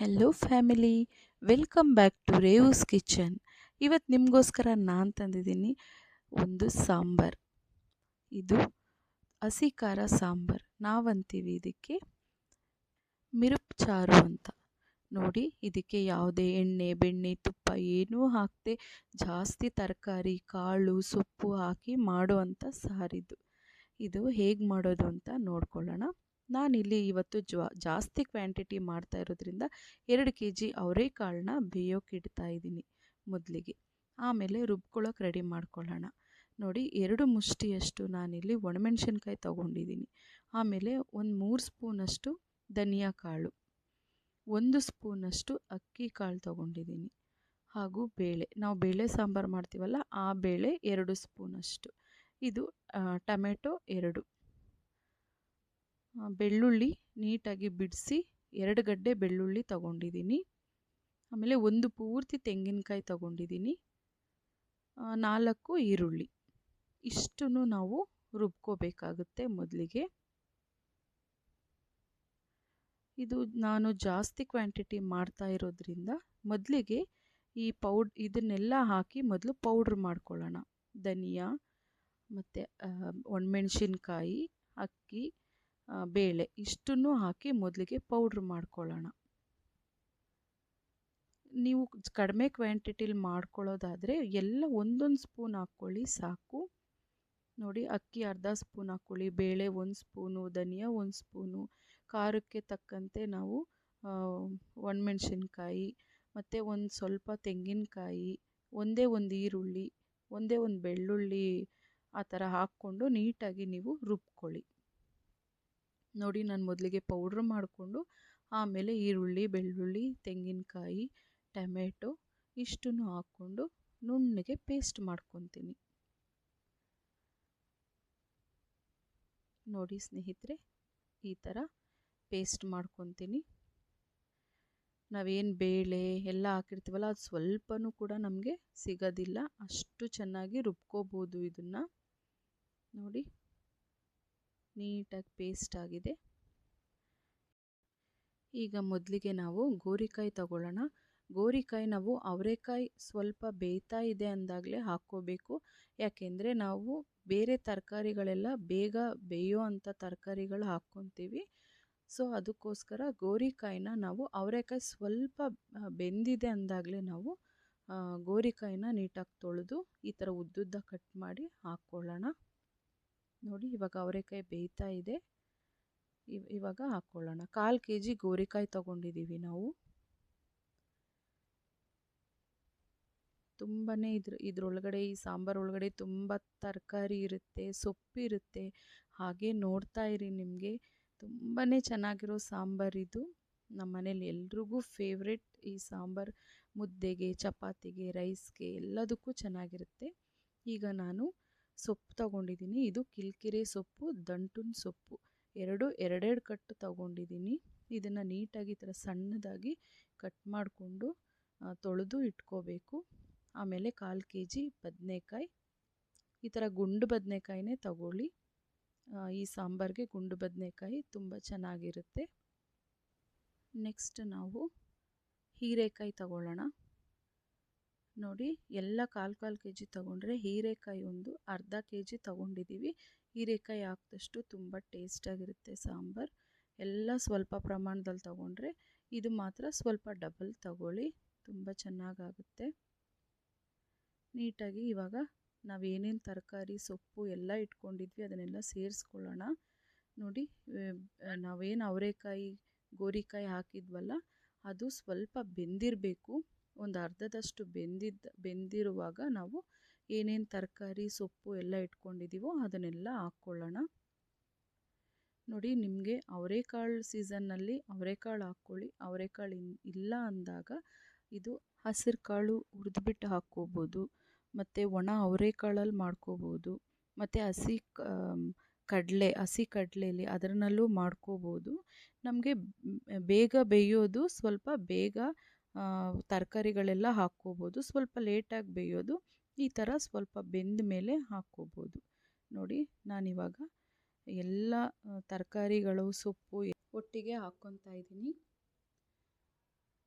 Hello family welcome back to Rev's kitchen ಇವತ್ತು ನಿಮಗೋಸ್ಕರ ನಾನು ತಂದಿದ್ದೀನಿ ಒಂದು ಸಾಂಬಾರ್. ಇದು ಹಸಿ ಖಾರ ಸಾಂಬಾರ್. ನಾವಂತೀವಿ ಇದಕ್ಕೆ ಮಿರುಪ್ ಚಾರು ಅಂತ. ನೋಡಿ, ಇದಕ್ಕೆ ಯಾವುದೇ ಎಣ್ಣೆ, ಬೆಣ್ಣೆ, ತುಪ್ಪ ಏನೂ ಹಾಕದೆ ಜಾಸ್ತಿ ತರಕಾರಿ, ಕಾಳು, ಸೊಪ್ಪು ಹಾಕಿ ಮಾಡುವಂಥ ಸಾರಿದು ಇದು ಹೇಗೆ ಮಾಡೋದು ಅಂತ ನೋಡ್ಕೊಳ್ಳೋಣ. ನಾನಿಲ್ಲಿ ಇವತ್ತು ಜ್ವ, ಜಾಸ್ತಿ ಕ್ವಾಂಟಿಟಿ ಮಾಡ್ತಾ ಇರೋದ್ರಿಂದ ಎರಡು ಕೆ ಜಿ ಅವರೆಕಾಳನ್ನ ಬೇಯೋಕೆ ಇಡ್ತಾ ಇದ್ದೀನಿ ಮೊದಲಿಗೆ. ಆಮೇಲೆ ರುಬ್ಕೊಳ್ಳೋಕೆ ರೆಡಿ ಮಾಡ್ಕೊಳ್ಳೋಣ. ನೋಡಿ, ಎರಡು ಮುಷ್ಟಿಯಷ್ಟು ನಾನಿಲ್ಲಿ ಒಣಮೆಣ್ಸಿನ್ಕಾಯಿ ತೊಗೊಂಡಿದ್ದೀನಿ. ಆಮೇಲೆ ಒಂದು ಮೂರು ಸ್ಪೂನಷ್ಟು ಧನಿಯಾ ಕಾಳು ಒಂದು ಸ್ಪೂನಷ್ಟು ಅಕ್ಕಿ ಕಾಳು ತೊಗೊಂಡಿದ್ದೀನಿ. ಹಾಗೂ ಬೇಳೆ, ನಾವು ಬೇಳೆ ಸಾಂಬಾರು ಮಾಡ್ತೀವಲ್ಲ, ಆ ಬೇಳೆ ಎರಡು ಸ್ಪೂನಷ್ಟು. ಇದು ಟೊಮೆಟೊ ಎರಡು. ಬೆಳ್ಳುಳ್ಳಿ ನೀಟಾಗಿ ಬಿಡಿಸಿ ಎರಡು ಗಡ್ಡೆ ಬೆಳ್ಳುಳ್ಳಿ ತಗೊಂಡಿದ್ದೀನಿ. ಆಮೇಲೆ ಒಂದು ಪೂರ್ತಿ ತೆಂಗಿನಕಾಯಿ ತಗೊಂಡಿದ್ದೀನಿ. ನಾಲ್ಕು ಈರುಳ್ಳಿ. ಇಷ್ಟನ್ನು ನಾವು ರುಬ್ಕೋಬೇಕಾಗುತ್ತೆ ಮೊದಲಿಗೆ. ಇದು ನಾನು ಜಾಸ್ತಿ ಕ್ವಾಂಟಿಟಿ ಮಾಡ್ತಾ ಇರೋದ್ರಿಂದ ಮೊದಲಿಗೆ ಈ ಪೌಡ್, ಇದನ್ನೆಲ್ಲ ಹಾಕಿ ಮೊದಲು ಪೌಡ್ರ್ ಮಾಡ್ಕೊಳ್ಳೋಣ. ಧನಿಯಾ ಮತ್ತು ಒಣಮೆಣ್ಸಿನ್ಕಾಯಿ, ಅಕ್ಕಿ ಬೇಳೆ ಇಷ್ಟನ್ನು ಹಾಕಿ ಮೊದಲಿಗೆ ಪೌಡ್ರ್ ಮಾಡ್ಕೊಳ್ಳೋಣ. ನೀವು ಕಡಿಮೆ ಕ್ವಾಂಟಿಟಿಲಿ ಮಾಡ್ಕೊಳ್ಳೋದಾದರೆ ಎಲ್ಲ ಒಂದೊಂದು ಸ್ಪೂನ್ ಹಾಕ್ಕೊಳ್ಳಿ ಸಾಕು. ನೋಡಿ ಅಕ್ಕಿ ಅರ್ಧ ಸ್ಪೂನ್ ಹಾಕ್ಕೊಳ್ಳಿ, ಬೇಳೆ ಒಂದು ಸ್ಪೂನು ಧನಿಯಾ ಒಂದು ಸ್ಪೂನು ಖಾರಕ್ಕೆ ತಕ್ಕಂತೆ ನಾವು ಒಣಮೆಣ್ಸಿನ್ಕಾಯಿ, ಮತ್ತು ಒಂದು ಸ್ವಲ್ಪ ತೆಂಗಿನಕಾಯಿ, ಒಂದೇ ಒಂದು ಈರುಳ್ಳಿ, ಒಂದೇ ಒಂದು ಬೆಳ್ಳುಳ್ಳಿ ಆ ಥರ ಹಾಕ್ಕೊಂಡು ನೀಟಾಗಿ ನೀವು ರುಬ್ಕೊಳ್ಳಿ. ನೋಡಿ ನಾನು ಮೊದಲಿಗೆ ಪೌಡ್ರ್ ಮಾಡಿಕೊಂಡು, ಆಮೇಲೆ ಈರುಳ್ಳಿ, ಬೆಳ್ಳುಳ್ಳಿ, ತೆಂಗಿನಕಾಯಿ, ಟೊಮೆಟೊ ಇಷ್ಟನ್ನು ಹಾಕ್ಕೊಂಡು ನುಣ್ಣಗೆ ಪೇಸ್ಟ್ ಮಾಡ್ಕೊತೀನಿ. ನೋಡಿ ಸ್ನೇಹಿತರೆ, ಈ ಥರ ಪೇಸ್ಟ್ ಮಾಡ್ಕೊತೀನಿ. ನಾವೇನು ಬೇಳೆ ಎಲ್ಲ ಹಾಕಿರ್ತೀವಲ್ಲ, ಅದು ಸ್ವಲ್ಪನೂ ಕೂಡ ನಮಗೆ ಸಿಗೋದಿಲ್ಲ. ಅಷ್ಟು ಚೆನ್ನಾಗಿ ರುಬ್ಕೋಬೋದು ಇದನ್ನು. ನೋಡಿ. ನೀಟಾಗಿ ಪೇಸ್ಟ್ ಆಗಿದೆ. ಈಗ ಮೊದಲಿಗೆ ನಾವು ಗೋರಿಕಾಯಿ ತಗೊಳ್ಳೋಣ. ಗೋರಿಕಾಯಿ ನಾವು ಅವರೆಕಾಯಿ ಸ್ವಲ್ಪ ಬೇಯ್ತಾ ಇದೆ ಅಂದಾಗಲೇ ಹಾಕ್ಕೋಬೇಕು. ಯಾಕೆಂದರೆ ನಾವು ಬೇರೆ ತರಕಾರಿಗಳೆಲ್ಲ ಬೇಗ ಬೇಯೋ ಅಂಥ ತರಕಾರಿಗಳು ಹಾಕ್ಕೊತೀವಿ. ಸೊ, ಅದಕ್ಕೋಸ್ಕರ ಗೋರಿಕಾಯಿನ ನಾವು ಅವರೆಕಾಯಿ ಸ್ವಲ್ಪ ಬೆಂದಿದೆ ಅಂದಾಗಲೇ ನಾವು ಗೋರಿಕಾಯಿನ ನೀಟಾಗಿ ತೊಳೆದು ಈ ಥರ ಉದ್ದುದ್ದ ಕಟ್ ಮಾಡಿ ಹಾಕ್ಕೊಳ್ಳೋಣ. ನೋಡಿ, ಇವಾಗ ಅವರೆಕಾಯಿ ಬೇಯ್ತಾ ಇದೆ. ಇವಾಗ ಹಾಕ್ಕೊಳ್ಳೋಣ ಕಾಲು ಕೆ ಜಿ ಗೋರಿಕಾಯಿ ತೊಗೊಂಡಿದ್ದೀವಿ ನಾವು. ತುಂಬಾ ಇದ್ರ, ಇದ್ರೊಳಗಡೆ, ಈ ಸಾಂಬಾರು ಒಳಗಡೆ ತುಂಬ ತರಕಾರಿ ಇರುತ್ತೆ ಸೊಪ್ಪಿರುತ್ತೆ ಹಾಗೆ ನೋಡ್ತಾ ಇರಿ ನಿಮಗೆ. ತುಂಬಾ ಚೆನ್ನಾಗಿರೋ ಸಾಂಬಾರಿದು ನಮ್ಮ ಮನೇಲಿ ಎಲ್ರಿಗೂ ಫೇವ್ರೆಟ್ ಈ ಸಾಂಬಾರು. ಮುದ್ದೆಗೆ, ಚಪಾತಿಗೆ, ರೈಸ್ಗೆ ಎಲ್ಲದಕ್ಕೂ ಚೆನ್ನಾಗಿರುತ್ತೆ. ಈಗ ನಾನು ಸೊಪ್ಪು ತಗೊಂಡಿದ್ದೀನಿ. ಇದು ಕಿಲ್ಕಿರಿ ಸೊಪ್ಪು, ದಂಟಿನ ಸೊಪ್ಪು. ಎರಡು, ಎರಡೆರಡು ಕಟ್ಟು ತಗೊಂಡಿದ್ದೀನಿ. ಇದನ್ನು ನೀಟಾಗಿ ಈ ಥರ ಸಣ್ಣದಾಗಿ ಕಟ್ ಮಾಡಿಕೊಂಡು ತೊಳೆದು ಇಟ್ಕೋಬೇಕು. ಆಮೇಲೆ ಕಾಲು ಕೆ ಜಿ ಬದನೆಕಾಯಿ. ಈ ಥರ ಗುಂಡು ಬದನೇಕಾಯಿನೇ ತಗೊಳ್ಳಿ. ಈ ಸಾಂಬಾರಿಗೆ ಗುಂಡು ಬದನೆಕಾಯಿ ತುಂಬ ಚೆನ್ನಾಗಿರುತ್ತೆ. ನೆಕ್ಸ್ಟ್ ನಾವು ಹೀರೆಕಾಯಿ ತಗೊಳ್ಳೋಣ. ನೋಡಿ, ಎಲ್ಲ ಕಾಲು ಕಾಲು ಕೆ ಜಿ ತೊಗೊಂಡ್ರೆ ಹೀರೆಕಾಯಿ ಒಂದು ಅರ್ಧ ಕೆ ಜಿ ತೊಗೊಂಡಿದ್ದೀವಿ ಹೀರೆಕಾಯಿ ಹಾಕಿದಷ್ಟು ತುಂಬ ಟೇಸ್ಟಾಗಿರುತ್ತೆ ಸಾಂಬಾರು. ಎಲ್ಲ ಸ್ವಲ್ಪ ಪ್ರಮಾಣದಲ್ಲಿ ತೊಗೊಂಡ್ರೆ ಇದು ಮಾತ್ರ ಸ್ವಲ್ಪ ಡಬಲ್ ತಗೊಳ್ಳಿ, ತುಂಬ ಚೆನ್ನಾಗಾಗುತ್ತೆ. ನೀಟಾಗಿ ಇವಾಗ ನಾವೇನೇನು ತರಕಾರಿ, ಸೊಪ್ಪು ಎಲ್ಲ ಇಟ್ಕೊಂಡಿದ್ವಿ, ಅದನ್ನೆಲ್ಲ ಸೇರಿಸ್ಕೊಳ್ಳೋಣ. ನೋಡಿ ನಾವೇನು ಅವರೆಕಾಯಿ, ಗೋರಿಕಾಯಿ ಹಾಕಿದ್ವಲ್ಲ, ಅದು ಸ್ವಲ್ಪ ಬೆಂದಿರಬೇಕು. ಒಂದು ಅರ್ಧದಷ್ಟು ಬೆಂದಿದ್ದ, ಬೆಂದಿರುವಾಗ ನಾವು ಏನೇನು ತರಕಾರಿ, ಸೊಪ್ಪು ಎಲ್ಲ ಇಟ್ಕೊಂಡಿದ್ದೀವೋ ಅದನ್ನೆಲ್ಲ ಹಾಕ್ಕೊಳ್ಳೋಣ. ನೋಡಿ, ನಿಮಗೆ ಅವರೆಕಾಳು ಸೀಸನ್ನಲ್ಲಿ ಅವರೆಕಾಳು ಹಾಕ್ಕೊಳ್ಳಿ, ಅವರೆಕಾಳು ಇಲ್ಲ ಅಂದಾಗ ಇದು ಹಸಿರು ಕಾಳು ಹುರಿದ್ಬಿಟ್ಟು ಹಾಕ್ಕೋಬೋದು, ಮತ್ತು ಒಣ ಅವರೆಕಾಳಲ್ಲಿ ಮಾಡ್ಕೋಬೋದು, ಮತ್ತು ಹಸಿ ಕಡಲೆ, ಹಸಿ ಕಡಲೆಯಲ್ಲಿ ಅದರಲ್ಲೂ ಮಾಡ್ಕೋಬೋದು. ನಮಗೆ ಬೇಗ ಬೇಯೋದು ಸ್ವಲ್ಪ ಬೇಗ ತರಕಾರಿಗಳೆಲ್ಲ ಹಾಕ್ಕೋಬೋದು. ಸ್ವಲ್ಪ ಲೇಟಾಗಿ ಬೇಯೋದು. ಈ ಥರ ಸ್ವಲ್ಪ ಬೆಂದ ಮೇಲೆ ಹಾಕ್ಕೋಬೋದು. ನೋಡಿ, ನಾನಿವಾಗ ಎಲ್ಲ ತರಕಾರಿಗಳು, ಸೊಪ್ಪು ಒಟ್ಟಿಗೆ ಹಾಕ್ಕೊತಾ ಇದ್ದೀನಿ.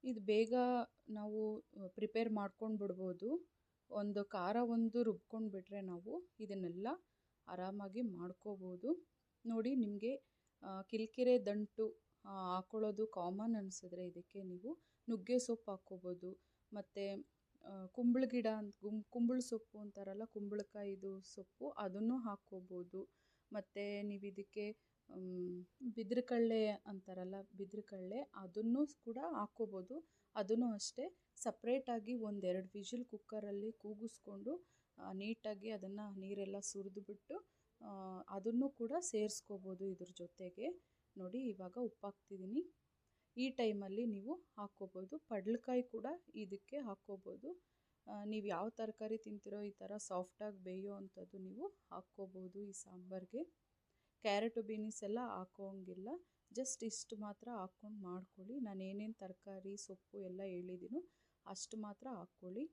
ಇದು ಬೇಗ ನಾವು ಪ್ರಿಪೇರ್ ಮಾಡ್ಕೊಂಡು ಬಿಡ್ಬೋದು. ಒಂದು ಖಾರ ಒಂದು ರುಬ್ಕೊಂಡು ಬಿಟ್ಟರೆ ನಾವು ಇದನ್ನೆಲ್ಲ ಆರಾಮಾಗಿ ಮಾಡ್ಕೋಬೋದು. ನೋಡಿ, ನಿಮಗೆ ಕಿಲ್ಕಿರೆ ದಂಟು ಹಾಕೊಳ್ಳೋದು ಕಾಮನ್ ಅನಿಸಿದ್ರೆ ಇದಕ್ಕೆ ನೀವು ನುಗ್ಗೆ ಸೊಪ್ಪು ಹಾಕ್ಕೋಬೋದು. ಮತ್ತು ಕುಂಬಳ ಗಿಡ ಅಂತ, ಗುಂ, ಕುಂಬಳ ಸೊಪ್ಪು ಅಂತಾರಲ್ಲ ಕುಂಬಳಕಾಯಿದು ಸೊಪ್ಪು, ಅದನ್ನು ಹಾಕ್ಕೋಬೋದು. ಮತ್ತು ನೀವು ಇದಕ್ಕೆ ಬಿದಿರುಕಳ್ಳೆ ಅಂತಾರಲ್ಲ, ಬಿದಿರುಕಳ್ಳೆ, ಅದನ್ನು ಕೂಡ ಹಾಕ್ಕೋಬೋದು. ಅದನ್ನು ಅಷ್ಟೇ ಸಪ್ರೇಟಾಗಿ ಒಂದೆರಡು ವಿಷಿಲ್ ಕುಕ್ಕರಲ್ಲಿ ಕೂಗಿಸ್ಕೊಂಡು ನೀಟಾಗಿ ಅದನ್ನು ನೀರೆಲ್ಲ ಸುರಿದ್ಬಿಟ್ಟು ಅದನ್ನು ಕೂಡ ಸೇರಿಸ್ಕೋಬೋದು ಇದ್ರ ಜೊತೆಗೆ. ನೋಡಿ, ಇವಾಗ ಉಪ್ಪು ಹಾಕ್ತಿದ್ದೀನಿ ಈ ಟೈಮಲ್ಲಿ ನೀವು ಹಾಕ್ಕೋಬೋದು. ಪಡ್ಲಕಾಯಿ ಕೂಡ ಇದಕ್ಕೆ ಹಾಕ್ಕೋಬೋದು. ನೀವು ಯಾವ ತರಕಾರಿ ತಿಂತೀರೋ ಈ ಥರ ಸಾಫ್ಟಾಗಿ ಬೇಯೋ ಅಂಥದ್ದು ನೀವು ಹಾಕ್ಕೋಬೋದು ಈ ಸಾಂಬಾರಿಗೆ. ಕ್ಯಾರೆಟು ಬೀನಿಸ್ ಎಲ್ಲ ಹಾಕೋಂಗಿಲ್ಲ. ಜಸ್ಟ್ ಇಷ್ಟು ಮಾತ್ರ ಹಾಕ್ಕೊಂಡು ಮಾಡ್ಕೊಳ್ಳಿ. ನಾನು ಏನೇನು ತರಕಾರಿ, ಸೊಪ್ಪು ಎಲ್ಲ ಹೇಳಿದ್ದೀನೋ ಅಷ್ಟು ಮಾತ್ರ ಹಾಕ್ಕೊಳ್ಳಿ.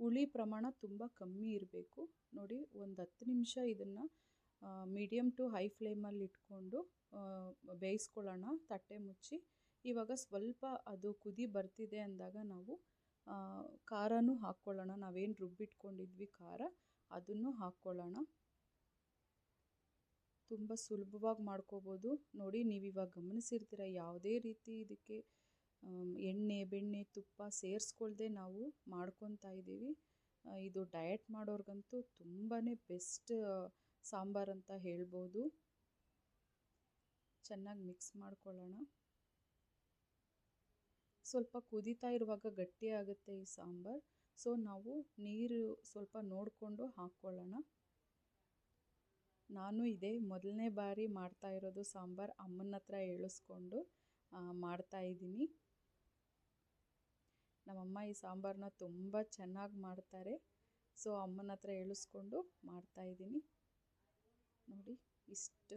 ಹುಳಿ ಪ್ರಮಾಣ ತುಂಬ ಕಮ್ಮಿ ಇರಬೇಕು. ನೋಡಿ, ಒಂದು ಹತ್ತು ನಿಮಿಷ ಇದನ್ನು ಮೀಡಿಯಮ್ ಟು ಹೈ ಫ್ಲೇಮಲ್ಲಿ ಇಟ್ಕೊಂಡು ಬೇಯಿಸ್ಕೊಳ್ಳೋಣ. ತಟ್ಟೆ ಮುಚ್ಚಿ ಇವಾಗ ಸ್ವಲ್ಪ ಅದು ಕುದಿ ಬರ್ತಿದೆ ಅಂದಾಗ ನಾವು ಖಾರನೂ ಹಾಕ್ಕೊಳ್ಳೋಣ. ನಾವೇನು ರುಬ್ಬಿಟ್ಕೊಂಡಿದ್ವಿ ಖಾರ, ಅದನ್ನು ಹಾಕ್ಕೊಳ್ಳೋಣ. ತುಂಬ ಸುಲಭವಾಗಿ ಮಾಡ್ಕೋಬೋದು. ನೋಡಿ ನೀವು ಇವಾಗ ಗಮನಿಸಿರ್ತೀರ, ಯಾವುದೇ ರೀತಿ ಇದಕ್ಕೆ ಎಣ್ಣೆ, ಬೆಣ್ಣೆ, ತುಪ್ಪ ಸೇರಿಸ್ಕೊಳ್ದೆ ನಾವು ಮಾಡ್ಕೊತಾ ಇದ್ದೀವಿ. ಇದು ಡಯಟ್ ಮಾಡೋರ್ಗಂತೂ ತುಂಬಾ ಬೆಸ್ಟ್ ಸಾಂಬಾರು ಅಂತ ಹೇಳ್ಬೋದು. ಚೆನ್ನಾಗಿ ಮಿಕ್ಸ್ ಮಾಡ್ಕೊಳ್ಳೋಣ. ಸ್ವಲ್ಪ ಕುದಿತಾ ಇರುವಾಗ ಗಟ್ಟಿ ಆಗುತ್ತೆ ಈ ಸಾಂಬಾರು. ಸೊ ನಾವು ನೀರು ಸ್ವಲ್ಪ ನೋಡಿಕೊಂಡು ಹಾಕ್ಕೊಳ್ಳೋಣ ನಾನು ಇದೇ ಮೊದಲನೇ ಬಾರಿ ಮಾಡ್ತಾ ಇರೋದು ಸಾಂಬಾರು. ಅಮ್ಮನ ಹತ್ರ ಹೇಳಿಸ್ಕೊಂಡು ಮಾಡ್ತಾಯಿದ್ದೀನಿ ನಮ್ಮಮ್ಮ ಈ ಸಾಂಬಾರನ್ನ ತುಂಬ ಚೆನ್ನಾಗಿ ಮಾಡ್ತಾರೆ. ಸೊ ಅಮ್ಮನ ಹತ್ರ ಹೇಳಿಸ್ಕೊಂಡು ಮಾಡ್ತಾಯಿದ್ದೀನಿ ನೋಡಿ, ಇಷ್ಟು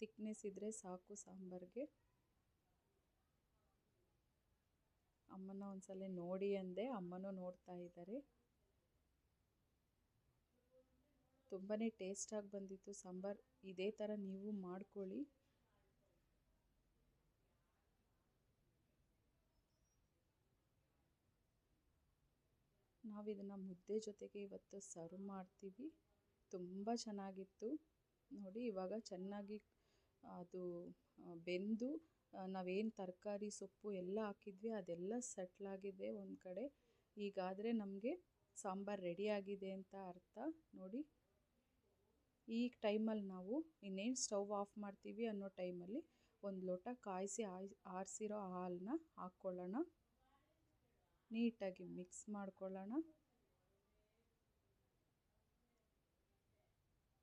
ತಿಕ್ನೆಸ್ ಇದ್ದರೆ ಸಾಕು ಸಾಂಬಾರಿಗೆ. ಅಮ್ಮನ ಒಂದ್ಸಲ ನೋಡಿ ಅಂದೆ ಅಮ್ಮನೂ ನೋಡ್ತಾ ಇದ್ದಾರೆ. ತುಂಬಾ ಟೇಸ್ಟಾಗಿ ಬಂದಿತ್ತು. ಸಾಂಬಾರು ಇದೇ ಥರ ನೀವು ಮಾಡ್ಕೊಳ್ಳಿ. ನಾವು ಇದನ್ನು ಮುದ್ದೆ ಜೊತೆಗೆ ಇವತ್ತು ಸರ್ವ್ ಮಾಡ್ತೀವಿ. ತುಂಬ ಚೆನ್ನಾಗಿತ್ತು. ನೋಡಿ ಇವಾಗ ಚೆನ್ನಾಗಿ ಅದು ಬೆಂದು ನಾವೇನು ತರಕಾರಿ, ಸೊಪ್ಪು ಎಲ್ಲ ಹಾಕಿದ್ವಿ, ಅದೆಲ್ಲ ಸೆಟ್ಲಾಗಿದೆ ಒಂದು ಕಡೆ. ಈಗಾದರೆ ನಮಗೆ ಸಾಂಬಾರು ರೆಡಿಯಾಗಿದೆ ಅಂತ ಅರ್ಥ. ನೋಡಿ, ಈ ಟೈಮಲ್ಲಿ ನಾವು ಇನ್ನೇನು ಸ್ಟವ್ ಆಫ್ ಮಾಡ್ತೀವಿ ಅನ್ನೋ ಟೈಮಲ್ಲಿ ಒಂದು ಲೋಟ ಕಾಯಿಸಿ ಆರಿಸಿರೋ ಹಾಲನ್ನ ಹಾಕ್ಕೊಳ್ಳೋಣ. ನೀಟಾಗಿ ಮಿಕ್ಸ್ ಮಾಡ್ಕೊಳ್ಳೋಣ.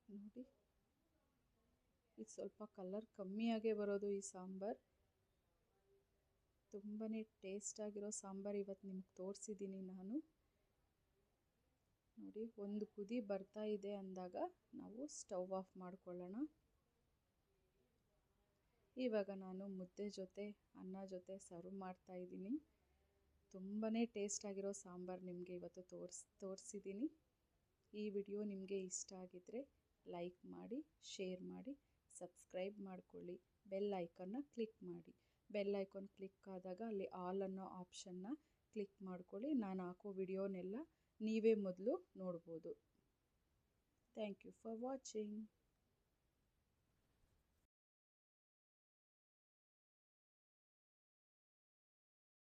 ನೋಡಿ, ಇದು ಸ್ವಲ್ಪ ಕಲರ್ ಕಮ್ಮಿಯಾಗೇ ಬರೋದು ಈ ಸಾಂಬಾರು. ತುಂಬಾ ಟೇಸ್ಟಾಗಿರೋ ಸಾಂಬಾರು ಇವತ್ತು ನಿಮ್ಗೆ ತೋರಿಸಿದ್ದೀನಿ ನಾನು. ನೋಡಿ, ಒಂದು ಕುದಿ ಬರ್ತಾ ಇದೆ ಅಂದಾಗ ನಾವು ಸ್ಟವ್ ಆಫ್ ಮಾಡ್ಕೊಳ್ಳೋಣ. ಇವಾಗ ನಾನು ಮುದ್ದೆ ಜೊತೆ, ಅನ್ನ ಜೊತೆ ಸರ್ವ್ ಮಾಡ್ತಾ ಇದ್ದೀನಿ. ತುಂಬಾ ಟೇಸ್ಟಾಗಿರೋ ಸಾಂಬಾರು ನಿಮಗೆ ಇವತ್ತು ತೋರಿಸ್ ತೋರಿಸಿದ್ದೀನಿ ಈ ವಿಡಿಯೋ ನಿಮಗೆ ಇಷ್ಟ ಆಗಿದ್ದರೆ ಲೈಕ್ ಮಾಡಿ ಶೇರ್ ಮಾಡಿ ಸಬ್ಸ್ಕ್ರೈಬ್ ಮಾಡಿಕೊಳ್ಳಿ ಬೆಲ್ ಐಕನ್ನ ಕ್ಲಿಕ್ ಮಾಡಿ. ಬೆಲ್ ಐಕಾನ್ ಕ್ಲಿಕ್ ಆದಾಗ ಅಲ್ಲಿ ಆಲ್ ಅನ್ನೋ ಆಪ್ಷನ್ನ ಕ್ಲಿಕ್ ಮಾಡ್ಕೊಳ್ಳಿ. ನಾನು ಹಾಕೋ ವಿಡಿಯೋನೆಲ್ಲ ನೀವೇ ಮೊದಲು ನೋಡ್ಬೋದು. Thank you for watching.